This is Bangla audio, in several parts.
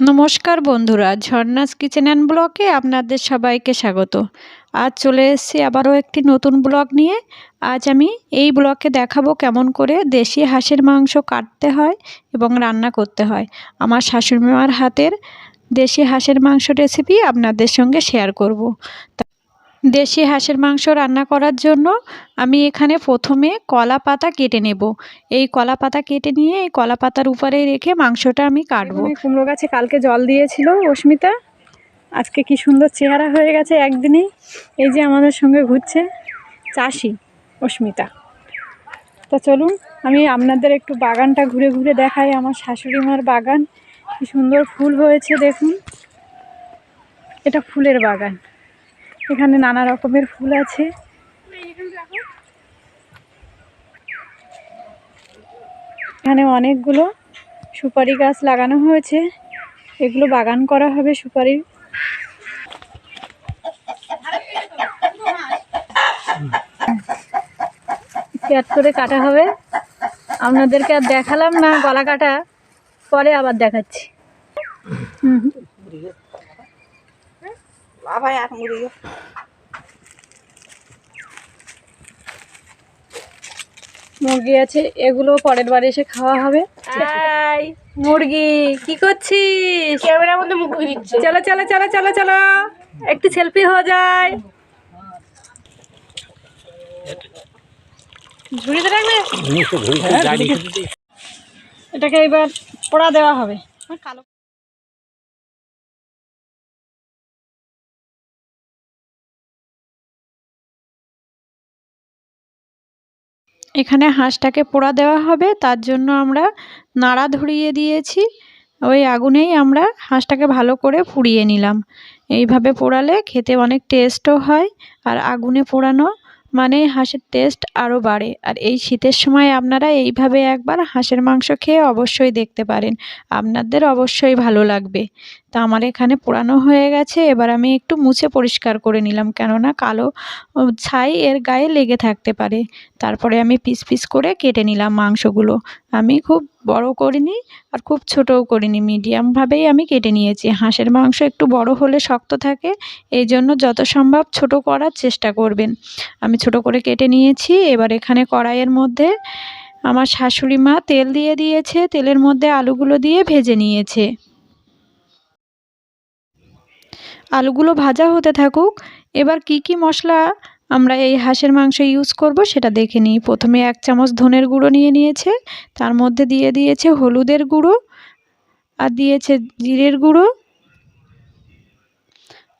নমস্কার বন্ধুরা, ঝর্ণাস কিচেন অ্যান্ড ব্লকে আপনাদের সবাইকে স্বাগত। আজ চলে এসেছি আবারও একটি নতুন ব্লগ নিয়ে। আজ আমি এই ব্লকে দেখাবো কেমন করে দেশি হাঁসের মাংস কাটতে হয় এবং রান্না করতে হয়। আমার শাশুড়ি মার হাতের দেশি হাঁসের মাংস রেসিপি আপনাদের সঙ্গে শেয়ার করব। দেশি হাঁসের মাংস রান্না করার জন্য আমি এখানে প্রথমে কলা পাতা কেটে নেব। এই কলা পাতা কেটে নিয়ে এই কলা পাতার উপরে রেখে মাংসটা আমি কাটবো। কুমড়ো গাছে কালকে জল দিয়েছিল অস্মিতা। আজকে কি সুন্দর চেহারা হয়ে গেছে একদিনেই। এই যে আমাদের সঙ্গে ঘুরছে চাষি অস্মিতা। তো চলুন, আমি আপনাদের একটু বাগানটা ঘুরে ঘুরে দেখাই। আমার শাশুড়ি মার বাগান, কি সুন্দর ফুল হয়েছে দেখুন। এটা ফুলের বাগান। এখানে নানা রকমের ফুল আছে। এখানে অনেকগুলো সুপারি গাছ লাগানো হয়েছে। এগুলো বাগান করা হবে সুপারির প্যাট করে কাটা হবে। আপনাদেরকে আর দেখালাম না গলা কাটা, পরে আবার দেখাচ্ছি। হুম। হুম। মুরগি আছে এগুলো পরের বারে এসে খাওয়া হবে। আই মুরগি কি করছিস? ক্যামেরার মধ্যে মুখ দিচ্ছে। চলো চলো চলো চলো চলো। একটু সেলফি হয়ে যায়। ঝুড়িতে রাখবে? এটাকে এবার পোড়া দেওয়া হবে। কালো এখানে হাঁসটাকে পোড়া দেওয়া হবে, তার জন্য আমরা নাড়া ধরিয়ে দিয়েছি। ওই আগুনেই আমরা হাঁসটাকে ভালো করে পুড়িয়ে নিলাম। এইভাবে পোড়ালে খেতে অনেক টেস্টও হয়, আর আগুনে পোড়ানো মানে হাঁসের টেস্ট আরও বাড়ে। আর এই শীতের সময় আপনারা এইভাবে একবার হাঁসের মাংস খেয়ে অবশ্যই দেখতে পারেন। আপনাদের অবশ্যই ভালো লাগবে। তা আমার এখানে পোড়ানো হয়ে গেছে। এবার আমি একটু মুছে পরিষ্কার করে নিলাম, কেননা কালো ছাই এর গায়ে লেগে থাকতে পারে। তারপরে আমি পিস পিস করে কেটে নিলাম মাংসগুলো। আমি খুব বড় করিনি আর খুব ছোটও করিনি মিডিয়ামভাবেই আমি কেটে নিয়েছি। হাঁসের মাংস একটু বড় হলে শক্ত থাকে, এই জন্য যত সম্ভব ছোট করার চেষ্টা করবেন। আমি ছোট করে কেটে নিয়েছি। এবার এখানে কড়াইয়ের মধ্যে আমার শাশুড়ি মা তেল দিয়ে দিয়েছে। তেলের মধ্যে আলুগুলো দিয়ে ভেজে নিয়েছে। আলুগুলো ভাজা হতে থাকুক। এবার কি কি মশলা আমরা এই হাঁসের মাংস ইউজ করব সেটা দেখে নিই। প্রথমে এক চামচ ধনের গুঁড়ো নিয়ে নিয়েছে, তার মধ্যে দিয়ে দিয়েছে হলুদের গুঁড়ো আর দিয়েছে জিরের গুঁড়ো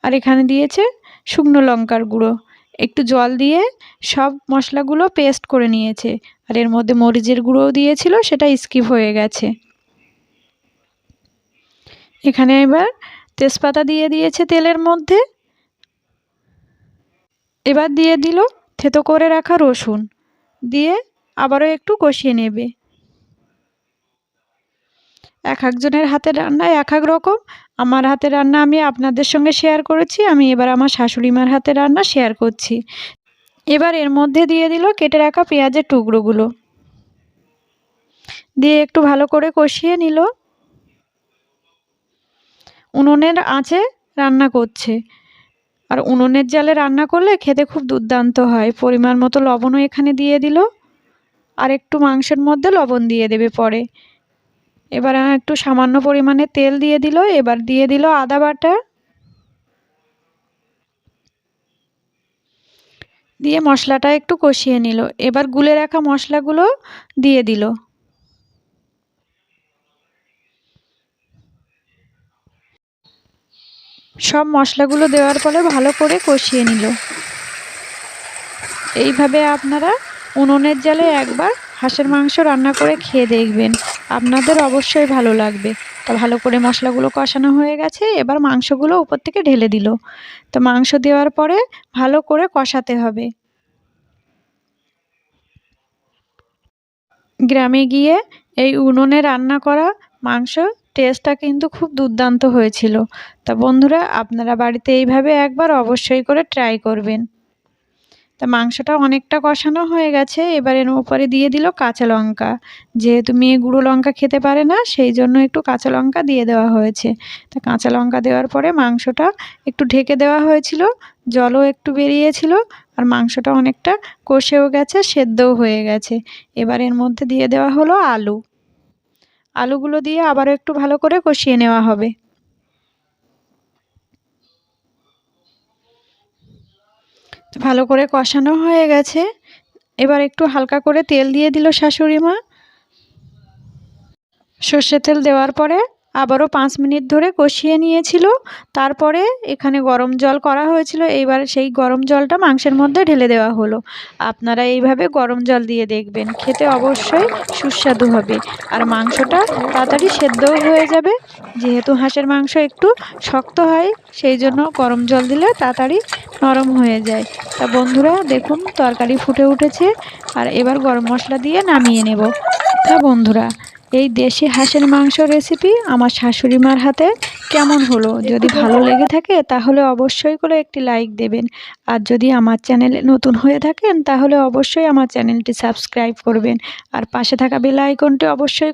আর এখানে দিয়েছে শুকনো লঙ্কার গুঁড়ো। একটু জল দিয়ে সব মশলাগুলো পেস্ট করে নিয়েছে আর এর মধ্যে মরিচের গুঁড়োও দিয়েছিল, সেটা স্কিপ হয়ে গেছে। এখানে এবার তেজপাতা দিয়ে দিয়েছে তেলের মধ্যে। এবার দিয়ে দিল থেতো করে রাখা রসুন। দিয়ে আবারও একটু কষিয়ে নেবে। এক একজনের হাতের রান্না এক এক রকম। আমার হাতের রান্না আমি আপনাদের সঙ্গে শেয়ার করেছি, আমি এবার আমার শাশুড়ি মার হাতের রান্না শেয়ার করছি। এবার এর মধ্যে দিয়ে দিল কেটে রাখা পেঁয়াজের টুকরোগুলো। দিয়ে একটু ভালো করে কষিয়ে নিল। উনুনের আঁচে রান্না করছে। আর উনুনের জালে রান্না করলে খেতে খুব দুর্দান্ত হয়। পরিমাণ মতো লবণও এখানে দিয়ে দিল। আর একটু মাংসের মধ্যে লবণ দিয়ে দেবে পরে। এবার একটু সামান্য পরিমাণে তেল দিয়ে দিল। এবার দিয়ে দিল আদা বাটা। দিয়ে মশলাটা একটু কষিয়ে নিল। এবার গুলে রাখা মশলাগুলো দিয়ে দিল। সব মশলাগুলো দেওয়ার পরে ভালো করে কষিয়ে নিল। এইভাবে আপনারা উনুনের জালে একবার হাঁসের মাংস রান্না করে খেয়ে দেখবেন। আপনাদের অবশ্যই ভালো লাগবে। তা ভালো করে মশলাগুলো কষানো হয়ে গেছে, এবার মাংসগুলো উপর থেকে ঢেলে দিল। তো মাংস দেওয়ার পরে ভালো করে কষাতে হবে। গ্রামে গিয়ে এই উনুনে রান্না করা মাংস টেস্টটা কিন্তু খুব দুর্দান্ত হয়েছিল। তা বন্ধুরা, আপনারা বাড়িতে এইভাবে একবার অবশ্যই করে ট্রাই করবেন। তা মাংসটা অনেকটা কষানো হয়ে গেছে, এবার এর উপরে দিয়ে দিল কাঁচা লঙ্কা। যেহেতু মেয়ে গুঁড়ো লঙ্কা খেতে পারে না, সেই জন্য একটু কাঁচা লঙ্কা দিয়ে দেওয়া হয়েছে। তা কাঁচা লঙ্কা দেওয়ার পরে মাংসটা একটু ঢেকে দেওয়া হয়েছিল, জলও একটু বেরিয়েছিল, আর মাংসটা অনেকটা কষেও গেছে, সেদ্ধও হয়ে গেছে। এবার এর মধ্যে দিয়ে দেওয়া হলো আলু। আলুগুলো দিয়ে আবারও একটু ভালো করে কষিয়ে নেওয়া হবে। ভালো করে কষানো হয়ে গেছে। এবার একটু হালকা করে তেল দিয়ে দিল শাশুড়ি মা। সর্ষে তেল দেওয়ার পরে আবারও পাঁচ মিনিট ধরে কষিয়ে নিয়েছিল। তারপরে এখানে গরম জল করা হয়েছিল। এইবার সেই গরম জলটা মাংসের মধ্যে ঢেলে দেওয়া হলো। আপনারা এইভাবে গরম জল দিয়ে দেখবেন। খেতে অবশ্যই সুস্বাদু হবে। আর মাংসটা তাড়াতাড়ি সেদ্ধও হয়ে যাবে। যেহেতু হাঁসের মাংস একটু শক্ত হয়, সেই জন্য গরম জল দিলে তাড়াতাড়ি নরম হয়ে যায়। তা বন্ধুরা, দেখুন, তরকারি ফুটে উঠেছে। আর এবার গরম মশলা দিয়ে নামিয়ে নেব। তা বন্ধুরা এই দেশি হাঁসের মাংস রেসিপি আমার শাশুড়ি মার হাতে কেমন হলো? যদি ভালো লেগে থাকে, তাহলে অবশ্যই করে একটি লাইক দেবেন। আর যদি আমার চ্যানেলে নতুন হয়ে থাকেন, তাহলে অবশ্যই আমার চ্যানেলটি সাবস্ক্রাইব করবেন। আর পাশে থাকা বেল আইকনটি অবশ্যই